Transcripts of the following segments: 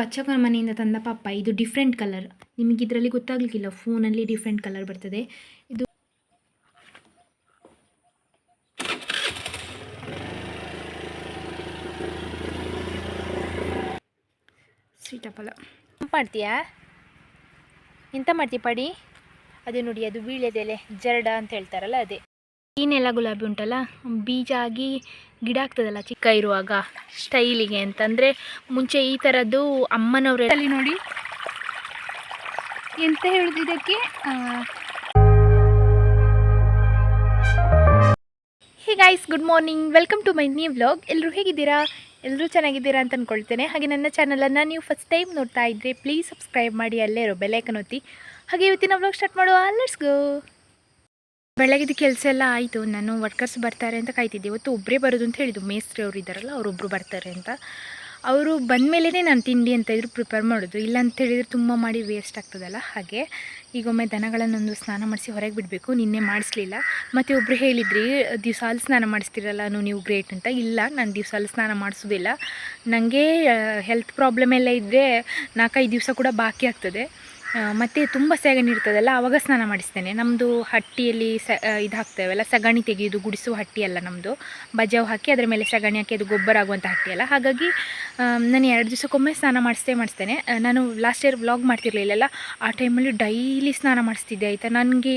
ಅಚ್ಚಕ್ಕನ ಮನೆಯಿಂದ ತಂದ ಪಾಪ ಇದು ಡಿಫ್ರೆಂಟ್ ಕಲರ್ ನಿಮಗೆ ಇದರಲ್ಲಿ ಗೊತ್ತಾಗ್ಲಿಕ್ಕಿಲ್ಲ ಫೋನಲ್ಲಿ ಡಿಫ್ರೆಂಟ್ ಕಲರ್ ಬರ್ತದೆ. ಇದು ಸೀತಾಫಲ ಮಾಡ್ತೀಯಾ? ಎಂತ ಮಾಡ್ತೀಯ ಪಡಿ? ಅದೇ ನೋಡಿ, ಅದು ವೀಳ್ಯದೆಲೆ ಜರಡ ಅಂತ ಹೇಳ್ತಾರಲ್ಲ, ಅದೇ. ಈನೆಲ್ಲ ಗುಲಾಬಿ ಉಂಟಲ್ಲ ಬೀಜ ಆಗಿ ಗಿಡ ಆಗ್ತದಲ್ಲ ಚಿಕ್ಕ ಇರುವಾಗ ಸ್ಟೈಲಿಗೆ ಅಂತಂದರೆ ಮುಂಚೆ ಈ ಥರದ್ದು ಅಮ್ಮನವರಲ್ಲಿ ನೋಡಿ. ಎಂತ ಹೇಳುದು ಇದಕ್ಕೆ? Hey guys good morning welcome to my new vlog ಎಲ್ಲರೂ ಹೇಗಿದ್ದೀರಾ? ಎಲ್ಲರೂ ಚೆನ್ನಾಗಿದ್ದೀರಾ ಅಂತ ಅಂದ್ಕೊಳ್ತೇನೆ ಹಾಗೆ ನನ್ನ ಚಾನಲನ್ನು ನೀವು ಫಸ್ಟ್ ಟೈಮ್ ನೋಡ್ತಾ ಇದ್ದರೆ ಪ್ಲೀಸ್ ಸಬ್ಸ್ಕ್ರೈಬ್ ಮಾಡಿ ಅಲ್ಲೇ ಇರೋ ಬೆಲ್ಲೈಕನ್ ಒತ್ತಿ. ಹಾಗೆ ಇವತ್ತಿನ ವ್ಲಾಗ್ ಸ್ಟಾರ್ಟ್ ಮಾಡುವ. ಲೆಟ್ಸ್ ಗೋ ಬೆಳಗಿದ ಕೆಲಸ ಎಲ್ಲ ಆಯಿತು. ನಾನು ವರ್ಕರ್ಸ್ ಬರ್ತಾರೆ ಅಂತ ಕಾಯ್ತಿದ್ದೆ. ಇವತ್ತು ಒಬ್ಬರೇ ಬರೋದು ಅಂತ ಹೇಳಿದ್ದು ಮೇಸ್ತ್ರಿ ಅವರು ಇದ್ದಾರಲ್ಲ ಅವರೊಬ್ಬರು ಬರ್ತಾರೆ ಅಂತ. ಅವರು ಬಂದ ಮೇಲೇ ನಾನು ತಿಂಡಿ ಅಂತ ಇದ್ರು ಪ್ರಿಪೇರ್ ಮಾಡೋದು. ಇಲ್ಲ ಅಂತ ಹೇಳಿದ್ರೆ ತುಂಬ ಮಾಡಿ ವೇಸ್ಟ್ ಆಗ್ತದಲ್ಲ. ಹಾಗೆ ಈಗೊಮ್ಮೆ ದನಗಳನ್ನೊಂದು ಸ್ನಾನ ಮಾಡಿಸಿ ಹೊರಗೆ ಬಿಡಬೇಕು. ನಿನ್ನೆ ಮಾಡಿಸ್ಲಿಲ್ಲ. ಮತ್ತು ಒಬ್ಬರು ಹೇಳಿದ್ರಿ, ದಿವಸಾಲು ಸ್ನಾನ ಮಾಡಿಸ್ತಿರಲ್ಲ ನೀವು ಗ್ರೇಟ್ ಅಂತ. ಇಲ್ಲ, ನಾನು ದಿವಸಾಲು ಸ್ನಾನ ಮಾಡಿಸೋದಿಲ್ಲ. ನನಗೆ ಹೆಲ್ತ್ ಪ್ರಾಬ್ಲಮ್ ಎಲ್ಲ ಇದ್ದರೆ ನಾಲ್ಕೈದು ದಿವಸ ಕೂಡ ಬಾಕಿ ಆಗ್ತದೆ. ಮತ್ತು ತುಂಬ ಸೆಗಣಿ ಇರ್ತದಲ್ಲ ಆವಾಗ ಸ್ನಾನ ಮಾಡಿಸ್ತೇನೆ. ನಮ್ಮದು ಹಟ್ಟಿಯಲ್ಲಿ ಸ ಇದು ಹಾಕ್ತೇವಲ್ಲ ಸಗಣಿ ತೆಗೆಯೋದು, ಗುಡಿಸುವ ಹಟ್ಟಿ ಅಲ್ಲ ನಮ್ಮದು ಬಜಾವ್ ಹಾಕಿ ಅದರ ಮೇಲೆ ಸಗಣಿ ಹಾಕಿ ಅದು ಗೊಬ್ಬರ ಆಗುವಂಥ ಹಟ್ಟಿಯಲ್ಲ ಹಾಗಾಗಿ ನಾನು ಎರಡು ದಿವಸಕ್ಕೊಮ್ಮೆ ಸ್ನಾನ ಮಾಡಿಸ್ತೇ ಮಾಡಿಸ್ತೇನೆ. ನಾನು ಲಾಸ್ಟ್ ಇಯರ್ ವ್ಲಾಗ್ ಮಾಡ್ತಿರ್ಲಿಲ್ಲಲ್ಲ, ಆ ಟೈಮಲ್ಲಿ ಡೈಲಿ ಸ್ನಾನ ಮಾಡಿಸ್ತಿದ್ದೆ, ಆಯಿತಾ? ನನಗೆ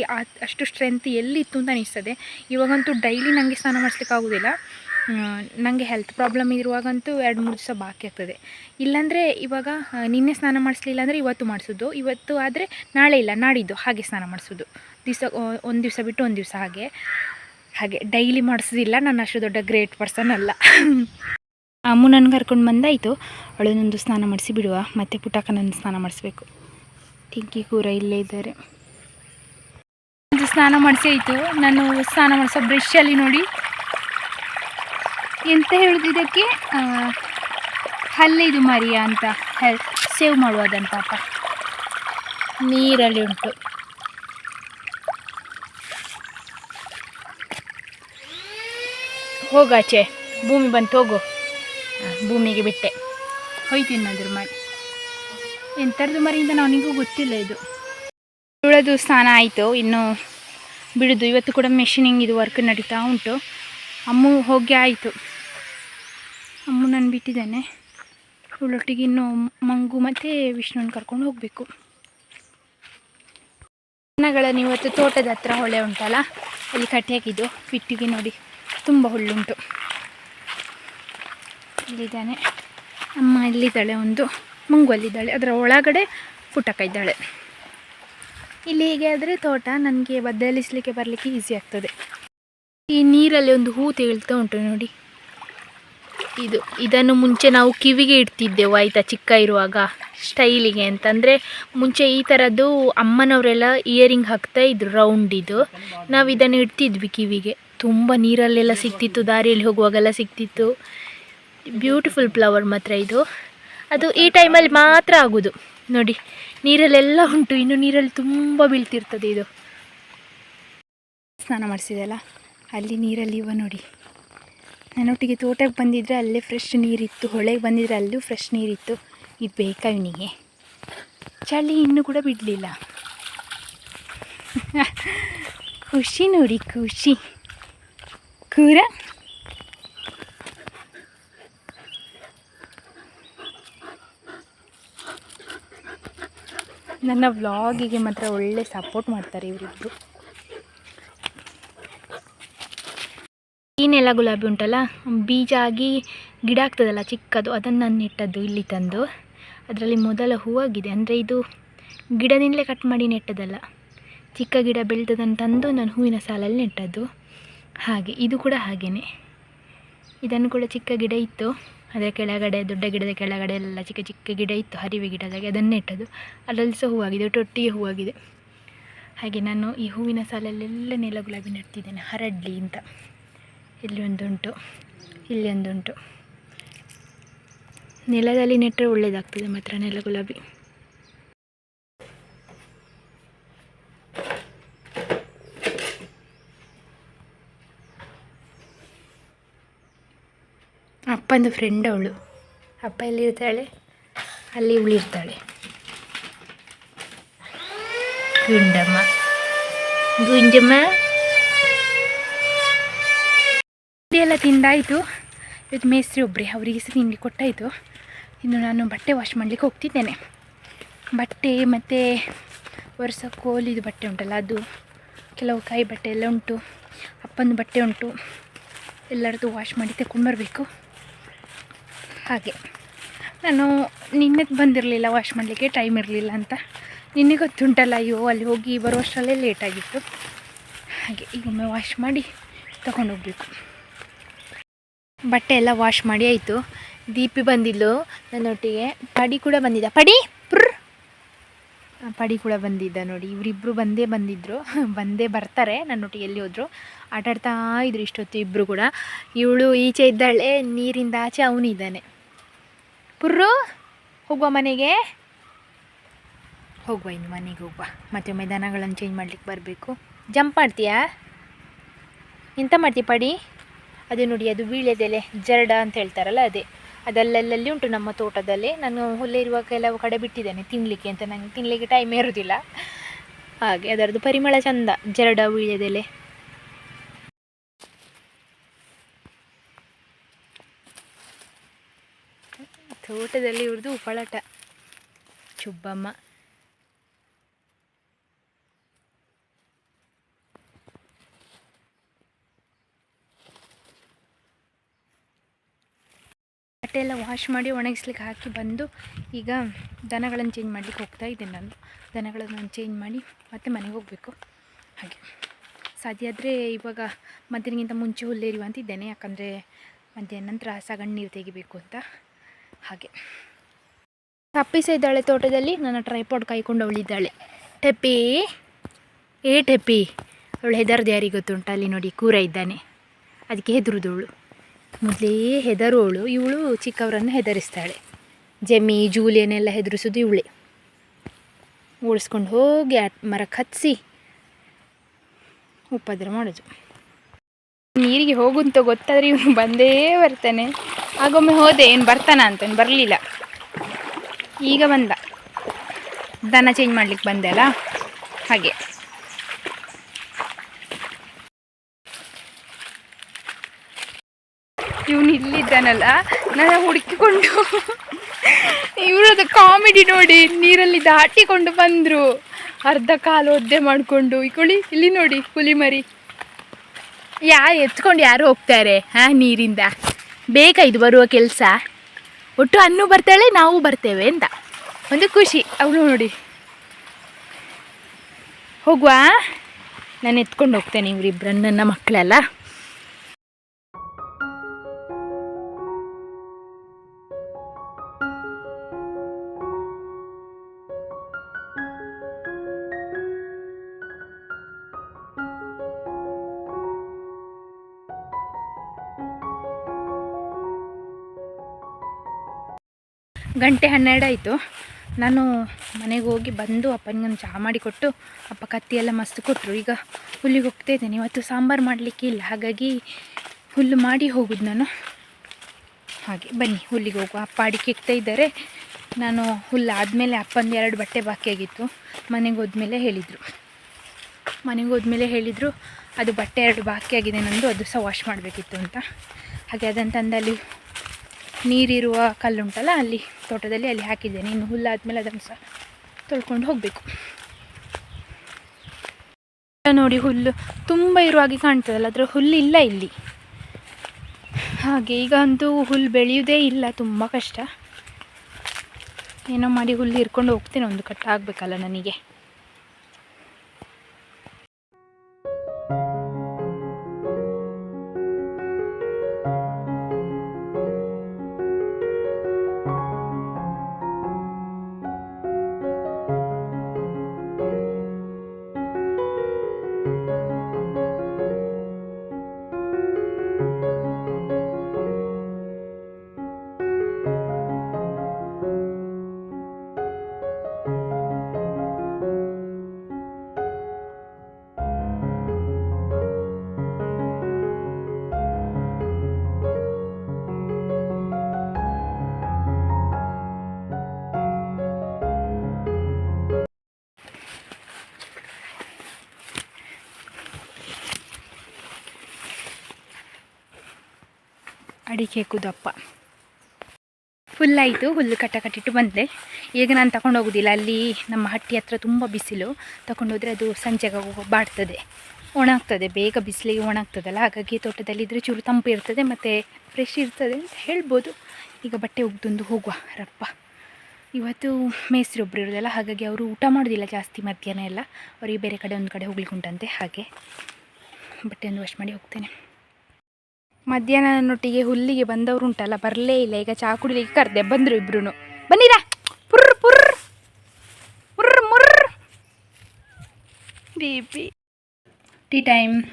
ಅಷ್ಟು ಸ್ಟ್ರೆಂತ್ ಎಲ್ಲಿತ್ತು ಅಂತ ಅನಿಸ್ತದೆ. ಇವಾಗಂತೂ ಡೈಲಿ ನನಗೆ ಸ್ನಾನ ಮಾಡಿಸ್ಲಿಕ್ಕೆ ಆಗೋದಿಲ್ಲ. ನನಗೆ ಹೆಲ್ತ್ ಪ್ರಾಬ್ಲಮ್ ಇರುವಾಗಂತೂ ಎರಡು ಮೂರು ದಿವಸ ಬಾಕಿ ಆಗ್ತದೆ. ಇಲ್ಲಾಂದರೆ ಇವಾಗ ನಿನ್ನೆ ಸ್ನಾನ ಮಾಡಿಸ್ಲಿಲ್ಲ ಅಂದರೆ ಇವತ್ತು ಮಾಡಿಸೋದು. ಇವತ್ತು ಆದರೆ ನಾಳೆ ಇಲ್ಲ, ನಾಡಿದ್ದು, ಹಾಗೆ ಸ್ನಾನ ಮಾಡಿಸೋದು. ದಿವಸ ಒಂದು ದಿವಸ ಬಿಟ್ಟು ಒಂದು ದಿವಸ ಹಾಗೆ. ಹಾಗೆ ಡೈಲಿ ಮಾಡಿಸೋದಿಲ್ಲ, ನಾನು ಅಷ್ಟು ದೊಡ್ಡ ಗ್ರೇಟ್ ಪರ್ಸನ್ ಅಲ್ಲ. ಅಮ್ಮು ನನ್ನ ಕರ್ಕೊಂಡು ಬಂದಾಯಿತು. ಅವಳನ್ನೊಂದು ಸ್ನಾನ ಮಾಡಿಸಿ ಬಿಡುವ. ಮತ್ತು ಪುಟಾಕನನ್ನು ಸ್ನಾನ ಮಾಡಿಸ್ಬೇಕು. ಟಿಂಕಿ ಕೂರ ಇಲ್ಲೇ ಇದ್ದಾರೆ. ಸ್ನಾನ ಮಾಡಿಸಿ ಆಯಿತು. ನಾನು ಸ್ನಾನ ಮಾಡಿಸೋ ಬ್ರಷಲ್ಲಿ ನೋಡಿ. ಎಂತ ಹೇಳುದು ಇದಕ್ಕೆ ಹಲ್ಲಿದು ಮರಿಯ ಅಂತ ಸೇವ್ ಮಾಡುವುದಂತ ನೀರಲ್ಲಿ ಉಂಟು. ಹೋಗಾಚೆ, ಭೂಮಿ ಬಂತು ಹೋಗು. ಭೂಮಿಗೆ ಬಿಟ್ಟೆ. ಹೋಯ್ತೀನಿ ಅದ್ರ ಮರಿ ಎಂಥದ್ದು ಮರಿಯಿಂದ ನನಗೂ ಗೊತ್ತಿಲ್ಲ ಇದು. ಉಳದು ಸ್ನಾನ ಆಯಿತು, ಇನ್ನು ಬಿಡೋದು ಇವತ್ತು ಕೂಡ ಮೆಷಿನಿಂಗ್ ಇದು ವರ್ಕ್ ನಡೀತಾ ಉಂಟು. ಅಮ್ಮು ಹೋಗಿ ಆಯಿತು. ಬಿಟ್ಟಿದ್ದೇನೆ ಇವಳೊಟ್ಟಿಗೆ ಇನ್ನು ಮಂಗು ಮತ್ತು ವಿಷ್ಣುವನ್ನು ಕರ್ಕೊಂಡು ಹೋಗಬೇಕು. ದನಗಳನ್ನು ಇವತ್ತು ತೋಟದ ಹತ್ರ ಹೊಳೆ ಉಂಟಲ್ಲ, ಅಲ್ಲಿ ಕಟ್ಟಿ ಹಾಕಿದ್ದು ಫಿಟ್ಟಿಗೆ ನೋಡಿ, ತುಂಬ ಹುಲ್ಲುಂಟು. ಇಲ್ಲಿದ್ದಾನೆ. ಅಮ್ಮ ಇಲ್ಲಿದ್ದಾಳೆ ಒಂದು, ಮಂಗು ಅಲ್ಲಿದ್ದಾಳೆ, ಅದರ ಒಳಗಡೆ ಪುಟಕ ಇದ್ದಾಳೆ. ಇಲ್ಲಿ ಹೀಗೆ ಆದರೆ ತೋಟ ನನಗೆ ಬದಲಿಸಲಿಕ್ಕೆ ಬರಲಿಕ್ಕೆ ಈಸಿ ಆಗ್ತದೆ. ಈ ನೀರಲ್ಲಿ ಒಂದು ಹೂ ತೇಳ್ತಾ ಉಂಟು ನೋಡಿ. ಇದು, ಇದನ್ನು ಮುಂಚೆ ನಾವು ಕಿವಿಗೆ ಇಡ್ತಿದ್ದೆವು ಆಯಿತಾ ಚಿಕ್ಕ ಇರುವಾಗ, ಸ್ಟೈಲಿಗೆ ಅಂತಂದರೆ ಮುಂಚೆ ಈ ಥರದ್ದು ಅಮ್ಮನವರೆಲ್ಲ ಇಯರಿಂಗ್ ಹಾಕ್ತಾ ಇದ್ರು ರೌಂಡಿದು ನಾವು ಇದನ್ನು ಇಡ್ತಿದ್ವಿ ಕಿವಿಗೆ. ತುಂಬ ನೀರಲ್ಲೆಲ್ಲ ಸಿಗ್ತಿತ್ತು ದಾರಿಯಲ್ಲಿ ಹೋಗುವಾಗೆಲ್ಲ ಸಿಕ್ತಿತ್ತು. ಬ್ಯೂಟಿಫುಲ್ ಫ್ಲವರ್ ಮಾತ್ರ ಇದು. ಅದು ಈ ಟೈಮಲ್ಲಿ ಮಾತ್ರ ಆಗೋದು. ನೋಡಿ, ನೀರಲ್ಲೆಲ್ಲ ಉಂಟು, ಇನ್ನು ನೀರಲ್ಲಿ ತುಂಬ ಬೀಳ್ತಿರ್ತದೆ ಇದು. ಸ್ನಾನ ಮಾಡಿಸಿದೆಲ್ಲ ಅಲ್ಲಿ ನೀರಲ್ಲಿ ಇವ ನೋಡಿ. ನನ್ನೊಟ್ಟಿಗೆ ತೋಟಕ್ಕೆ ಬಂದಿದ್ದರೆ ಅಲ್ಲೇ ಫ್ರೆಶ್ ನೀರಿತ್ತು, ಹೊಳೆಗೆ ಬಂದಿದ್ರೆ ಅಲ್ಲೂ ಫ್ರೆಶ್ ನೀರಿತ್ತು. ಇದು ಬೇಕಾ ಇವನಿಗೆ? ಚಳಿ ಇನ್ನೂ ಕೂಡ ಬಿಡಲಿಲ್ಲ. ಖುಷಿ ನೋಡಿ, ಖುಷಿ. ಕೂರ? ನನ್ನ ವ್ಲಾಗಿಗೆ ಮಾತ್ರ ಒಳ್ಳೆ ಸಪೋರ್ಟ್ ಮಾಡ್ತಾರೆ ಇವರಿಬ್ಬರು ಈನೆಲ್ಲ ಗುಲಾಬಿ ಉಂಟಲ್ಲ, ಬೀಜ ಆಗಿ ಗಿಡ ಆಗ್ತದಲ್ಲ ಚಿಕ್ಕದು, ಅದನ್ನು ನಾನು ನೆಟ್ಟದ್ದು ಇಲ್ಲಿ ತಂದು. ಅದರಲ್ಲಿ ಮೊದಲ ಹೂವಾಗಿದೆ, ಅಂದರೆ ಇದು ಗಿಡದಿಂದಲೇ ಕಟ್ ಮಾಡಿ ನೆಟ್ಟದಲ್ಲ ಚಿಕ್ಕ ಗಿಡ ಬೆಳೆದದನ್ನು ತಂದು ನಾನು ಹೂವಿನ ಸಾಲಲ್ಲಿ ನೆಟ್ಟದ್ದು. ಹಾಗೆ, ಇದು ಕೂಡ ಹಾಗೆಯೇ ಇದನ್ನು ಕೂಡ ಚಿಕ್ಕ ಗಿಡ ಇತ್ತು. ಅದರ ಕೆಳಗಡೆ, ದೊಡ್ಡ ಗಿಡದ ಕೆಳಗಡೆ ಎಲ್ಲ ಚಿಕ್ಕ ಚಿಕ್ಕ ಗಿಡ ಇತ್ತು, ಹರಿವೆ ಗಿಡದಾಗೆ ಅದನ್ನು ನೆಟ್ಟದ್ದು. ಅದರಲ್ಲಿ ಸಹ ಹೂವಾಗಿದೆ ಒಟ್ಟೊಟ್ಟಿಗೆ ಹೂವಾಗಿದೆ. ಹಾಗೆ ನಾನು ಈ ಹೂವಿನ ಸಾಲಲ್ಲೆಲ್ಲ ನೆಲ ಗುಲಾಬಿ ನೆಡ್ತಿದ್ದೇನೆ, ಹರಡ್ಲಿ ಅಂತ. ಇಲ್ಲಿ ಒಂದುಂಟು ಇಲ್ಲಿ ಒಂದುಂಟು ನೆಲದಲ್ಲಿ ನೆಟ್ಟರೆ ಒಳ್ಳೆಯದಾಗ್ತದೆ ಮಾತ್ರ ನೆಲ ಗುಲಾಬಿ ಅಪ್ಪಂದು ಫ್ರೆಂಡ್ ಅವಳು ಅಪ್ಪ ಎಲ್ಲಿರ್ತಾಳೆ ಅಲ್ಲಿ ಉಳಿರ್ತಾಳೆ ಗುಂಡಮ್ಮ ಗುಂಜಮ್ಮ ತಿಂಡಿ ಎಲ್ಲ ತಿಂದಾಯಿತು. ಇವತ್ತು ಮೇಸ್ತ್ರಿ ಒಬ್ಬರೇ ಅವರಿಗೆ ಸಹ ತಿಂಡಿ ಕೊಟ್ಟಾಯಿತು. ಇನ್ನು ನಾನು ಬಟ್ಟೆ ವಾಶ್ ಮಾಡಲಿಕ್ಕೆ ಹೋಗ್ತಿದ್ದೇನೆ. ಬಟ್ಟೆ ಮತ್ತು ವರ್ಷ ಕೋಲಿದು ಬಟ್ಟೆ ಉಂಟಲ್ಲ, ಅದು ಕೆಲವು ಕೈ ಬಟ್ಟೆ ಎಲ್ಲ ಉಂಟು ಅಪ್ಪನ ಬಟ್ಟೆ ಉಂಟು. ಎಲ್ಲರದ್ದು ವಾಶ್ ಮಾಡಿ ತಗೊಂಡು ಬರಬೇಕು. ಹಾಗೆ. ನಾನು ನಿನ್ನೆ ಬಂದಿರಲಿಲ್ಲ ವಾಶ್ ಮಾಡಲಿಕ್ಕೆ ಟೈಮ್ ಇರಲಿಲ್ಲ ಅಂತ. ನಿನ್ನೆ ಗೊತ್ತುಂಟಲ್ಲ, ಅಯ್ಯೋ, ಅಲ್ಲಿ ಹೋಗಿ ಬರುವಷ್ಟರಲ್ಲೇ ಲೇಟಾಗಿತ್ತು ಹಾಗೆ ಈಗೊಮ್ಮೆ ವಾಶ್ ಮಾಡಿ ತಗೊಂಡೋಗ್ಬೇಕು ಬಟ್ಟೆ ಎಲ್ಲ ವಾಶ್ ಮಾಡಿ ಆಯಿತು. ದೀಪಿ ಬಂದಿದ್ಲು. ನನ್ನೊಟ್ಟಿಗೆ ಪಡಿ ಕೂಡ ಬಂದಿದ್ದ. ಪಡಿ? ಪುರ್ ಪಡಿ ಕೂಡ ಬಂದಿದ್ದ ನೋಡಿ. ಇವರಿಬ್ಬರು ಬಂದೇ ಬಂದಿದ್ದರು ಬಂದೇ ಬರ್ತಾರೆ. ನನ್ನೊಟ್ಟಿಗೆ ಎಲ್ಲಿ ಹೋದರು. ಆಟಾಡ್ತಾ ಇದ್ರು ಇಷ್ಟೊತ್ತು ಇಬ್ಬರು ಕೂಡ. ಇವಳು ಈಚೆ ಇದ್ದಾಳೆ. ನೀರಿಂದ ಆಚೆ ಅವನಿದ್ದಾನೆ ಪುರ್ರು, ಹೋಗುವ ಮನೆಗೆ? ಹೋಗುವ ಇನ್ನು ಮನೆಗೆ ಹೋಗುವ. ಮತ್ತೆ ಮೈದಾನಗಳನ್ನು ದನಗಳನ್ನು ಚೇಂಜ್ ಮಾಡ್ಲಿಕ್ಕೆ ಬರಬೇಕು. ಜಂಪ್ ಮಾಡ್ತೀಯಾ? ಎಂತ ಮಾಡ್ತೀಯ ಪಡಿ? ಅದು ನೋಡಿ, ಅದು ವೀಳ್ಯದೆಲೆ, ಜರಡ ಅಂತ ಹೇಳ್ತಾರಲ್ಲ ಅದೇ. ಅದಲ್ಲಲ್ಲಿ ಉಂಟು ನಮ್ಮ ತೋಟದಲ್ಲಿ. ನಾನು ಹುಲ್ಲಿರುವ ಕೆಲವು ಕಡೆ ಬಿಟ್ಟಿದ್ದೇನೆ ತಿನ್ನಲಿಕ್ಕೆ ಅಂತ. ನನಗೆ ತಿನ್ನಲಿಕ್ಕೆ ಟೈಮ್ ಇರೋದಿಲ್ಲ. ಹಾಗೆ, ಅದರದ್ದು ಪರಿಮಳ ಚಂದ, ಜರಡ, ವೀಳ್ಯದೆಲೆ. ತೋಟದಲ್ಲಿ ಇವ್ರದ್ದು ಉಪಳಟ. ಚುಬ್ಬಮ್ಮ. ಬಟ್ಟೆ ಎಲ್ಲ ವಾಶ್ ಮಾಡಿ ಒಣಗಿಸ್ಲಿಕ್ಕೆ ಹಾಕಿ ಬಂದು ಈಗ ದನಗಳನ್ನು ಚೇಂಜ್ ಮಾಡಲಿಕ್ಕೆ ಹೋಗ್ತಾ ಇದ್ದೇನೆ ನಾನು. ದನಗಳನ್ನು ಚೇಂಜ್ ಮಾಡಿ ಮತ್ತೆ ಮನೆಗೆ ಹೋಗಬೇಕು. ಹಾಗೆ. ಸಾಧ್ಯ ಆದರೆ ಇವಾಗ ಮಧ್ಯಾಹ್ನಗಿಂತ ಮುಂಚೆ ಹುಲ್ಲೇರಿವ ಅಂತ ಇದ್ದೇನೆ. ಯಾಕಂದರೆ ಮಧ್ಯಾಹ್ನ ನಂತರ ಸಗಣ್ಣೀರು ತೆಗಿಬೇಕು ಅಂತ. ಹಾಗೆ. ತಪ್ಪಿಸ ಇದ್ದಾಳೆ ತೋಟದಲ್ಲಿ ನನ್ನ ಟ್ರೈಪಾಡ್ ಕಾಯ್ಕೊಂಡು ಅವಳಿದ್ದಾಳೆ. ಟೆಪ್ಪಿ, ಏ ಟೆಪ್ಪಿ, ಅವಳು ಹೆದರ್ದು ಯಾರಿಗೆ ಗೊತ್ತುಂಟ? ಅಲ್ಲಿ ನೋಡಿ, ಕೂರ ಇದ್ದಾನೆ. ಅದಕ್ಕೆ ಹೆದರುದವಳು. ಮೊದಲೇ ಹೆದರೋಳು, ಇವಳು ಚಿಕ್ಕವರನ್ನು ಹೆದರಿಸ್ತಾಳೆ. ಜೆಮ್ಮಿ, ಜೂಲಿಯನ್ನೆಲ್ಲ ಹೆದರಿಸೋದು ಇವಳೆ. ಉಳಿಸ್ಕೊಂಡು ಹೋಗಿ ಮರ ಮರಕ್ಕೆ ಹತ್ತಿಸಿ ಉಪದ್ರ ಮಾಡೋದು. ನೀರಿಗೆ ಹೋಗುಂತ ಗೊತ್ತಾದ್ರೆ ಇವನು ಬಂದೇ ಬರ್ತಾನೆ. ಆಗೊಮ್ಮೆ ಹೋದೆ, ಏನು ಬರ್ತಾನ ಅಂತ ಬರಲಿಲ್ಲ. ಈಗ ಬಂದ. ದನ ಚೇಂಜ್ ಮಾಡ್ಲಿಕ್ಕೆ ಬಂದೆ ಅಲ್ಲ? ಹಾಗೆ. ಇವನು ಇಲ್ಲಿದ್ದಾನಲ್ಲ? ನನ್ನ ಹುಡುಕಿಕೊಂಡು ಇವರದ ಕಾಮಿಡಿ ನೋಡಿ ನೀರಲ್ಲಿ ದಾಟಿಕೊಂಡು ಬಂದರು. ಅರ್ಧ ಕಾಲು ಒದ್ದೆ ಮಾಡಿಕೊಂಡು. ಇಕೊಳ್ಳಿ ಇಲ್ಲಿ ನೋಡಿ, ಹುಲಿ ಮರಿ. ಯಾ, ಎತ್ಕೊಂಡು ಯಾರು ಹೋಗ್ತಾರೆ? ಹಾಂ, ನೀರಿಂದ. ಬೇಗ ಇದು ಬರುವ ಕೆಲಸ. ಒಟ್ಟು ಅನ್ನು ಬರ್ತಾಳೆ, ನಾವು ಬರ್ತೇವೆ ಅಂತ. ಒಂದು ಖುಷಿ. ಅವಳು ನೋಡಿ. ಹೋಗುವ. ನಾನು ಎತ್ಕೊಂಡು ಹೋಗ್ತೇನೆ ಇವರಿಬ್ಬರನ್ನ ನನ್ನ ಮಕ್ಕಳೆಲ್ಲ. ಗಂಟೆ ಹನ್ನೆರಡು ಆಯಿತು. ನಾನು ಮನೆಗೆ ಹೋಗಿ ಬಂದು ಅಪ್ಪನಿಗೆ ಒಂದು ಚಹಾ ಮಾಡಿ ಕೊಟ್ಟು, ಅಪ್ಪ ಕತ್ತಿ ಎಲ್ಲ ಮಸ್ತ್ ಕೊಟ್ಟರು ಈಗ ಹುಲ್ಲಿಗೆ ಹೋಗ್ತಾ ಇದ್ದೇನೆ. ಇವತ್ತು ಸಾಂಬಾರು ಮಾಡಲಿಕ್ಕೆ ಇಲ್ಲ. ಹಾಗಾಗಿ ಹುಲ್ಲು ಮಾಡಿ ಹೋಗುದು ನಾನು. ಹಾಗೆ ಬನ್ನಿ, ಹುಲ್ಲಿಗೆ ಹೋಗುವ. ಅಪ್ಪ ಅಡಿಕೆ ಇಕ್ತಾ ಇದ್ದಾರೆ. ನಾನು ಹುಲ್ಲು ಆದಮೇಲೆ ಅಪ್ಪಂದು ಎರಡು ಬಟ್ಟೆ ಬಾಕಿ ಆಗಿತ್ತು. ಮನೆಗೆ ಹೋದ್ಮೇಲೆ ಹೇಳಿದರು. ಮನೆಗೆ ಹೋದ್ಮೇಲೆ ಹೇಳಿದರು, ಅದು ಬಟ್ಟೆ ಎರಡು ಬಾಕಿ ಆಗಿದೆ ನಂದು, ಅದು ಸಹ ವಾಶ್ ಮಾಡಬೇಕಿತ್ತು ಅಂತ. ಹಾಗೆ ಅದಂತಂದು ಅಲ್ಲಿ ನೀರಿರುವ ಕಲ್ಲುಂಟಲ್ಲ, ಅಲ್ಲಿ ತೋಟದಲ್ಲಿ ಅಲ್ಲಿ ಹಾಕಿದ್ದೇನೆ. ಇನ್ನು ಹುಲ್ಲಾದ್ಮೇಲೆ ಅದನ್ನು ಸಹ ತೊಳ್ಕೊಂಡು ಹೋಗಬೇಕು. ನೋಡಿ ಹುಲ್ಲು ತುಂಬ ಇರುವಾಗಿ ಕಾಣ್ತದಲ್ಲ, ಅದರ ಹುಲ್ಲು ಇಲ್ಲ ಇಲ್ಲಿ. ಹಾಗೆ ಈಗ ಅಂತೂ ಹುಲ್ಲು ಬೆಳೆಯುವುದೇ ಇಲ್ಲ, ತುಂಬ ಕಷ್ಟ. ಏನೋ ಮಾಡಿ ಹುಲ್ಲು ಹಿರ್ಕೊಂಡು ಹೋಗ್ತೇನೆ, ಒಂದು ಕಟ್ಟಾಗಬೇಕಲ್ಲ ನನಗೆ. ಅಡಿಕೆ ಕುದಪ್ಪ. ಫುಲ್ ಆಯಿತು ಹುಲ್ಲು ಕಟ್ಟ ಕಟ್ಟಿಟ್ಟು ಬಂದೆ. ಈಗ ನಾನು ತಗೊಂಡು ಹೋಗೋದಿಲ್ಲ, ಅಲ್ಲಿ ನಮ್ಮ ಹಟ್ಟಿ ಹತ್ರ ತುಂಬ ಬಿಸಿಲು. ತಗೊಂಡೋದ್ರೆ ಅದು ಸಂಜೆಗೆ ಬಾಡ್ತದೆ. ಒಣಾಗ್ತದೆ, ಬೇಗ ಬಿಸಿಲಿಗೆ ಒಣಾಗ್ತದಲ್ಲ, ಹಾಗಾಗಿ ತೋಟದಲ್ಲಿದ್ದರೆ ಚೂರು ತಂಪು ಇರ್ತದೆ, ಮತ್ತು ಫ್ರೆಶ್ ಇರ್ತದೆ ಅಂತ ಹೇಳ್ಬೋದು. ಈಗ ಬಟ್ಟೆ ಒಗ್ದೊಂದು ಹೋಗುವ, ರಪ್ಪ. ಇವತ್ತು ಮೇಸ್ತ್ರಿ ಒಬ್ಬರು ಇರೋದಲ್ಲ, ಹಾಗಾಗಿ ಅವರು ಊಟ ಮಾಡೋದಿಲ್ಲ ಜಾಸ್ತಿ ಮಧ್ಯಾಹ್ನ ಎಲ್ಲ. ಅವರಿಗೆ ಬೇರೆ ಕಡೆ ಒಂದು ಕಡೆ ಹೋಗ್ಲಿಕ್ಕೆ ಉಂಟಂತೆ, ಹಾಗೆ ಬಟ್ಟೆ ವಾಶ್ ಮಾಡಿ ಹೋಗ್ತೇನೆ. ಮಧ್ಯಾಹ್ನ ನನ್ನೊಟ್ಟಿಗೆ ಹುಲ್ಲಿಗೆ ಬಂದವರು ಉಂಟಲ್ಲ ಬರಲೇ ಇಲ್ಲ. ಈಗ ಚಾ ಕುಡಿಲಿಕ್ಕೆ ಕರೆದೆ ಬಂದರು ಇಬ್ರು ಬನ್ನಿರಾ. ಪುರ್ ಪುರ್ ಪುರ್ ಮುರ್ರ್. ಬಿ ಟೀ ಟೈಮ್.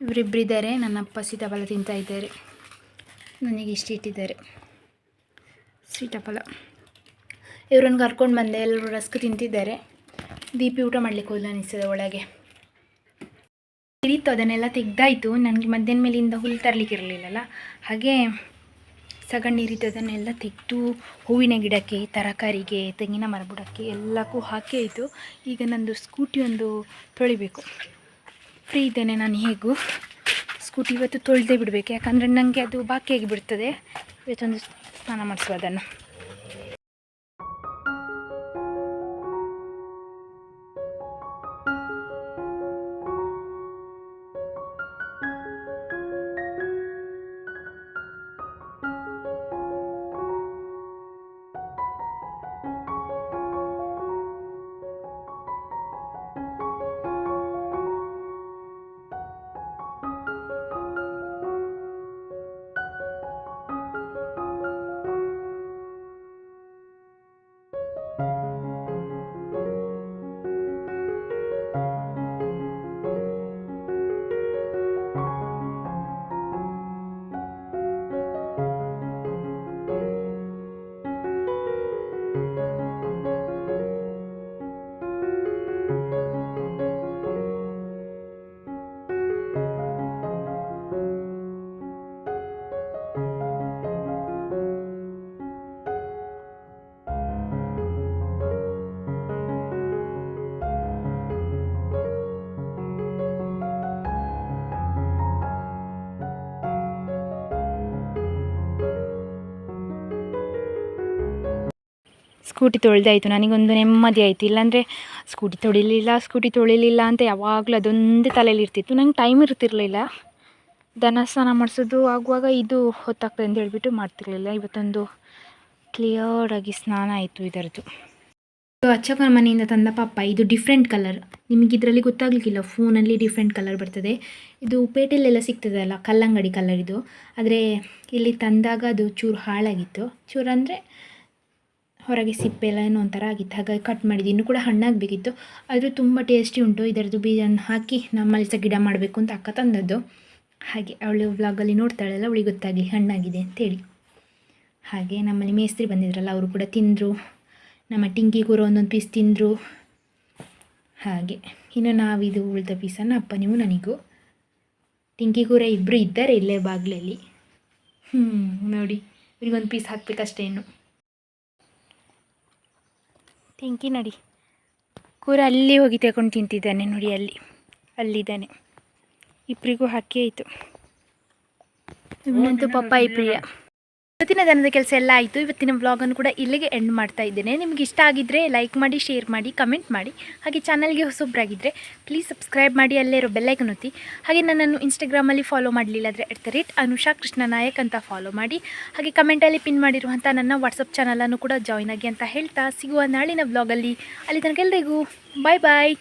ಇವರಿಬ್ಬರು ಇದ್ದಾರೆ ನನ್ನ ಅಪ್ಪ ಸೀತಾಫಲ ತಿಂತಾ ಇದ್ದಾರೆ. ನನಗೆ ಇಷ್ಟ ಇಟ್ಟಿದ್ದಾರೆ. ಸೀತಾಫಲ ಇವ್ರನ್ನ ಕರ್ಕೊಂಡು ಬಂದೆ ಎಲ್ಲರೂ ರಸ್ಕ್ ತಿಂತಿದ್ದಾರೆ. ದೀಪಿ ಊಟ ಮಾಡಲಿಕ್ಕೆ ಹೋದ ಅನಿಸ್ತದೆ ಒಳಗೆ. ಇರಿತ್ತು ಅದನ್ನೆಲ್ಲ ತೆಗ್ದಾಯಿತು. ನನಗೆ ಮಧ್ಯಾಹ್ನ ಮೇಲಿಂದ ಹುಲ್ಲು ತರಲಿಕ್ಕೆ ಇರಲಿಲ್ಲಲ್ಲ ಹಾಗೆ ರೀತಿ ಅದನ್ನೆಲ್ಲ ತೆಗೆದು ಹೂವಿನ ಗಿಡಕ್ಕೆ, ತರಕಾರಿಗೆ, ತೆಂಗಿನ ಮರ ಬುಡಕ್ಕೆ ಎಲ್ಲಕ್ಕೂ ಹಾಕಿ ಆಯಿತು. ಈಗ ನಂದು ಸ್ಕೂಟಿ ಒಂದು ತೊಳಿಬೇಕು. ಫ್ರೀ ಇದ್ದೇನೆ ನಾನು ಹೇಗೂ. ಸ್ಕೂಟಿ ಇವತ್ತು ತೊಳೆದೇ ಬಿಡಬೇಕು. ಯಾಕಂದರೆ ನನಗೆ ಅದು ಬಾಕಿಯಾಗಿ ಬಿಡ್ತದೆ. ಇವತ್ತೊಂದು ಸ್ನಾನ ಮಾಡಿಸುವ ಅದನ್ನು. ಸ್ಕೂಟಿ ತೊಳೆದಾಯಿತು ನನಗೊಂದು ನೆಮ್ಮದಿ ಆಯಿತು. ಇಲ್ಲಾಂದರೆ ಸ್ಕೂಟಿ ತೊಳಿಲಿಲ್ಲ ಸ್ಕೂಟಿ ತೊಳಿಲಿಲ್ಲ ಅಂತ ಯಾವಾಗಲೂ ಅದೊಂದೇ ತಲೆಯಲ್ಲಿ ಇರ್ತಿತ್ತು. ನಂಗೆ ಟೈಮ್ ಇರ್ತಿರಲಿಲ್ಲ. ದನ ಸ್ನಾನ ಮಾಡಿಸೋದು ಆಗುವಾಗ ಇದು ಹೊತ್ತಾಗ್ತದೆ ಅಂತ ಹೇಳಿಬಿಟ್ಟು ಮಾಡ್ತಿರಲಿಲ್ಲ. ಇವತ್ತೊಂದು ಕ್ಲಿಯರಾಗಿ ಸ್ನಾನ ಆಯಿತು ಇದರದ್ದು. ಇದು ಅಚ್ಚಕ್ಕನ ಮನೆಯಿಂದ ತಂದ ಪಾಪ ಇದು ಡಿಫ್ರೆಂಟ್ ಕಲರ್ ನಿಮಗೆ ಇದರಲ್ಲಿ ಗೊತ್ತಾಗ್ಲಿಕ್ಕಿಲ್ಲ. ಫೋನಲ್ಲಿ ಡಿಫ್ರೆಂಟ್ ಕಲರ್ ಬರ್ತದೆ. ಇದು ಪೇಟೆಲೆಲ್ಲ ಸಿಗ್ತದಲ್ಲ ಕಲ್ಲಂಗಡಿ ಕಲರ್ ಇದು. ಆದರೆ ಇಲ್ಲಿ ತಂದಾಗ ಅದು ಚೂರು ಹಾಳಾಗಿತ್ತು. ಚೂರು ಅಂದರೆ ಹೊರಗೆ ಸಿಪ್ಪೆ ಎಲ್ಲ ಏನೋ ಒಂಥರ ಆಗಿತ್ತು. ಹಾಗಾಗಿ ಕಟ್ ಮಾಡಿದ್ದು ಇನ್ನೂ ಕೂಡ ಹಣ್ಣಾಗಬೇಕಿತ್ತು. ಆದರೂ ತುಂಬ ಟೇಸ್ಟಿ ಉಂಟು. ಇದರದ್ದು ಬೀಜನ ಹಾಕಿ ನಮ್ಮಲ್ಲಿ ಸಹ ಗಿಡ ಮಾಡಬೇಕು ಅಂತ ಅಕ್ಕ ತಂದದ್ದು. ಹಾಗೆ ಅವಳು ವ್ಲಾಗಲ್ಲಿ ನೋಡ್ತಾಳಲ್ಲ, ಅವಳಿಗೆ ಗೊತ್ತಾಗಲಿ ಹಣ್ಣಾಗಿದೆ ಅಂತೇಳಿ. ಹಾಗೆ ನಮ್ಮಲ್ಲಿ ಮೇಸ್ತ್ರಿ ಬಂದಿದ್ರಲ್ಲ, ಅವರು ಕೂಡ ತಿಂದರು. ನಮ್ಮ ಟಿಂಕಿ ಕೂರ ಒಂದೊಂದು ಪೀಸ್ ತಿಂದರು. ಹಾಗೆ ಇನ್ನು ನಾವಿದು ಉಳಿದ ಪೀಸನ್ನು ಅಪ್ಪ ನೀವು ನನಗೂ. ಟಿಂಕಿ ಕೂರ ಇಬ್ಬರು ಇದ್ದಾರೆ ಇಲ್ಲೇ ಬಾಗಿಲಲ್ಲಿ. ಹ್ಞೂ ನೋಡಿ, ಇವ್ರಿಗೊಂದು ಪೀಸ್ ಹಾಕಬೇಕಷ್ಟೇ ಇನ್ನು. ಟಿಂಕಿ ನಡಿ. ಕೂರ ಅಲ್ಲಿ ಹೋಗಿ ತಗೊಂಡು ತಿಂತಿದ್ದಾನೆ ನೋಡಿ ಅಲ್ಲಿ. ಅಲ್ಲಿದ್ದಾನೆ. ಇಬ್ಬರಿಗೂ ಹಾಕಿ ಆಯಿತು. ಇವನಂತೂ ಪಪ್ಪಾಯಿ ಪ್ರಿಯ. ಇವತ್ತಿನ ದನದ ಕೆಲಸ ಎಲ್ಲ ಆಯಿತು. ಇವತ್ತಿನ ವ್ಲಾಗನ್ನು ಕೂಡ ಇಲ್ಲಿಗೆ ಎಂಡ್ ಮಾಡ್ತಾ ಇದ್ದೇನೆ. ನಿಮಗೆ ಇಷ್ಟ ಆಗಿದ್ದರೆ ಲೈಕ್ ಮಾಡಿ ಶೇರ್ ಮಾಡಿ ಕಮೆಂಟ್ ಮಾಡಿ. ಹಾಗೆ ಚಾನಲ್ಗೆ ಹೊಸೊಬ್ಬರಾಗಿದ್ದರೆ ಪ್ಲೀಸ್ ಸಬ್ಸ್ಕ್ರೈಬ್ ಮಾಡಿ, ಅಲ್ಲೇ ಇರೋ ಬೆಲ್ಲೈಕನ್ ಒತ್ತಿ. ಹಾಗೆ ನನ್ನನ್ನು ಇನ್ಸ್ಟಾಗ್ರಾಮಲ್ಲಿ ಫಾಲೋ ಮಾಡಲಿಲ್ಲ ಅಂದರೆ at the rate Anusha Krishna Nayak ಅಂತ ಫಾಲೋ ಮಾಡಿ. ಹಾಗೆ ಕಮೆಂಟಲ್ಲಿ ಪಿನ್ ಮಾಡಿರುವಂಥ ನನ್ನ ವಾಟ್ಸಪ್ ಚಾನಲನ್ನು ಕೂಡ ಜಾಯ್ನ್ ಆಗಿ ಅಂತ ಹೇಳ್ತಾ, ಸಿಗುವ ನಾಳಿನ ವ್ಲಾಗಲ್ಲಿ ಅಲ್ಲಿ. ತನಕ ಎಲ್ರಿಗೂ ಬಾಯ್ ಬಾಯ್